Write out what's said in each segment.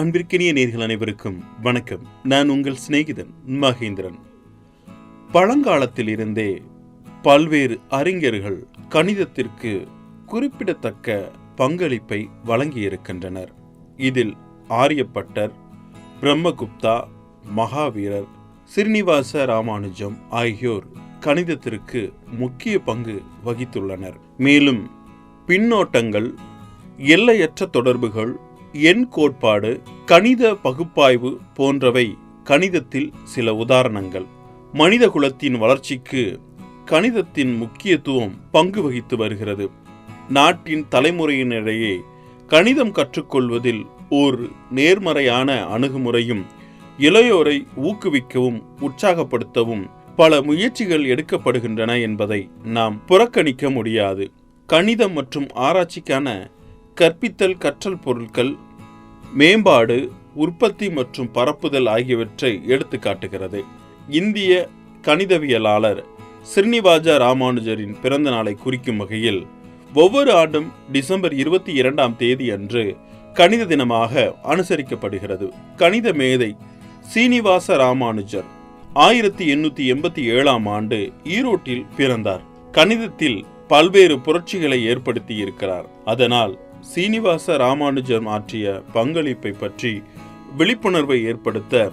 அன்பிற்கினிய நேர்கள் அனைவருக்கும் வணக்கம். நான் உங்கள் சிநேகிதன் மகேந்திரன். பழங்காலத்தில் இருந்தே பல்வேறு அறிஞர்கள் கணிதத்திற்கு குறிப்பிடத்தக்க பங்களிப்பை வழங்கியிருக்கின்றனர். இதில் ஆரியப்பட்டர் பிரம்மகுப்தா மகாவீரர் சிறீனிவாச ராமானுஜம் ஆகியோர் கணிதத்திற்கு முக்கிய பங்கு வகித்துள்ளனர். மேலும் பின்னோட்டங்கள் எல்லையற்ற தொடர்புகள் எண் கோட்பாடு கணித பகுப்பாய்வு போன்றவை கணிதத்தில் சில உதாரணங்கள். மனித குலத்தின் வளர்ச்சிக்கு கணிதத்தின் முக்கியத்துவம் பங்கு வகித்து வருகிறது. நாட்டின் தலைமுறையினிடையே கணிதம் கற்றுக்கொள்வதில் ஒரு நேர்மறையான அணுகுமுறையும் இளையோரை ஊக்குவிக்கவும் உற்சாகப்படுத்தவும் பல முயற்சிகள் எடுக்கப்படுகின்றன என்பதை நாம் புறக்கணிக்க முடியாது. கணிதம் மற்றும் ஆராய்ச்சிக்கான கற்பித்தல் கற்றல் பொருட்கள் மேம்பாடு உற்பத்தி மற்றும் பரப்புதல் ஆகியவற்றை எடுத்து காட்டுகிறது. இந்திய கணிதவியலாளர் ஸ்ரீனிவாஜ ராமானுஜரின் பிறந்த நாளை குறிக்கும் வகையில் ஒவ்வொரு ஆண்டும் டிசம்பர் இருபத்தி இரண்டாம் தேதி அன்று கணித தினமாக அனுசரிக்கப்படுகிறது. கணித மேதை சீனிவாச ராமானுஜர் ஆயிரத்தி எண்ணூத்தி எண்பத்தி ஏழாம் ஆண்டு ஈரோட்டில் பிறந்தார். கணிதத்தில் பல்வேறு புரட்சிகளை ஏற்படுத்தி இருக்கிறார். அதனால் சீனிவாச ராமானுஜம் ஆற்றிய பங்களிப்பை பற்றி விழிப்புணர்வை ஏற்படுத்த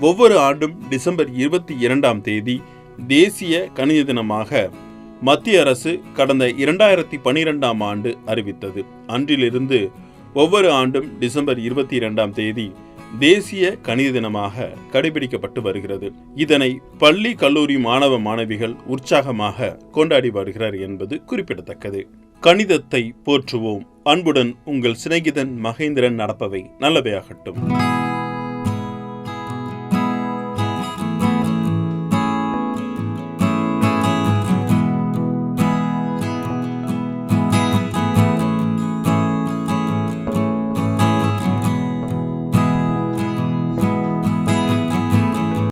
ஒவ்வொரு ஆண்டும் டிசம்பர் இருபத்தி இரண்டாம் தேதி தேசிய கணித தினமாக மத்திய அரசு கடந்த இரண்டாயிரத்தி பனிரெண்டாம் ஆண்டு அறிவித்தது. அன்றிலிருந்து ஒவ்வொரு ஆண்டும் டிசம்பர் இருபத்தி இரண்டாம் தேதி தேசிய கணித தினமாக கடைபிடிக்கப்பட்டு வருகிறது. இதனை பள்ளி கல்லூரி மாணவ மாணவிகள் உற்சாகமாக கொண்டாடி வருகிறார் என்பது குறிப்பிடத்தக்கது. கணிதத்தை போற்றுவோம். அன்புடன் உங்கள் சிநேகிதன் மகேந்திரன் நடப்பவை நல்லவையாகட்டும்.